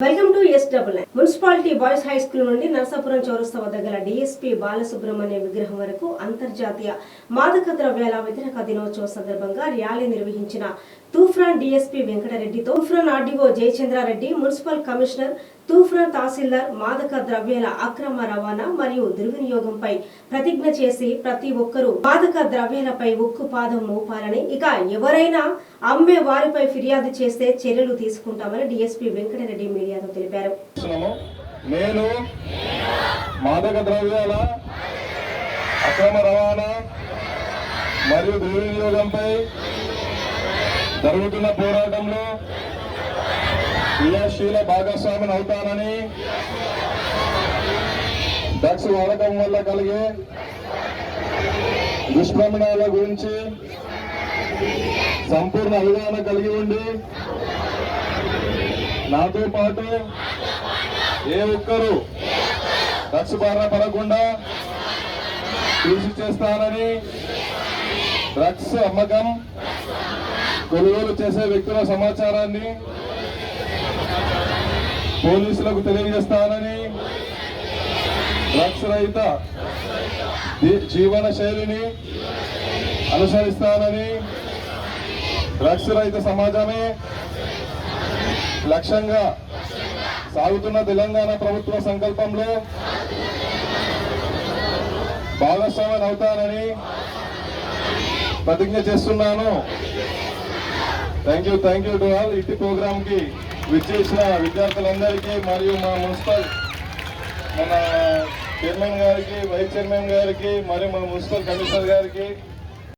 Welcome to S double municipality boys high school నుండి నరసాపురం చౌరస్తా వద్ద గల డిఎస్పీ బాలసుబ్రహ్మణ్య విగ్రహం వరకు అంతర్జాతీయ మాదక ద్రవ్యాల వ్యతిరేక దినోత్సవం సందర్భంగా ర్యాలీ నిర్వహించిన Toopran DSP వెంకటరెడ్డితో Toopran RDO Jayachandrareddy municipal commissioner Toopran తహసీల్దార్ మాదక ద్రవ్యాల అక్రమ రవాణా మరియు దుర్వినియోగంపై ప్రతిజ్ఞ చేసి ప్రతి ఒక్కరూ మాదక ద్రవ్యాలపై ఉక్కు పాదం మోపాలని ఇక ఎవరైనా అమ్మే వారిపై ఫిర్యాదు చేస్తే చర్యలు తీసుకుంటామని డిఎస్పీ వెంకటరెడ్డి మీడియాతో తెలిపారు. నేను మాదక ద్రవ్యాల అక్రమ రవాణా మరియు దుర్వినియోగంపై జరుగుతున్న పోరాటంలో క్రియాశీల భాగస్వామిని అవుతానని డ్రగ్స్ వాడకం వల్ల కలిగే దుష్ప్రమణాల గురించి సంపూర్ణ అవగాహన కలిగి ఉండి నాతో పాటు ఏ ఒక్కరు డ్రగ్స్ బారిన పడకుండా కృషి చేస్తానని డ్రగ్స్ అమ్మకం కొనుగోలు చేసే వ్యక్తుల సమాచారాన్ని పోలీసులకు తెలియజేస్తానని డ్రగ్స్ రహిత జీవన శైలిని అనుసరిస్తానని డ్రగ్స్ రహిత సమాజమే లక్ష్యంగా సాగుతున్న తెలంగాణ ప్రభుత్వ సంకల్పంలో భాగస్వామ్యం అవుతానని ప్రతిజ్ఞ చేస్తున్నాను. Thank you thank you to all. ఇట్టి ప్రోగ్రామ్కి విచ్చేసిన విద్యార్థులందరికీ మరియు మా మున్సిపల్ మన చైర్మన్ గారికి వైస్ చైర్మన్ గారికి మరియు మా మున్సిపల్ కమిషనర్ గారికి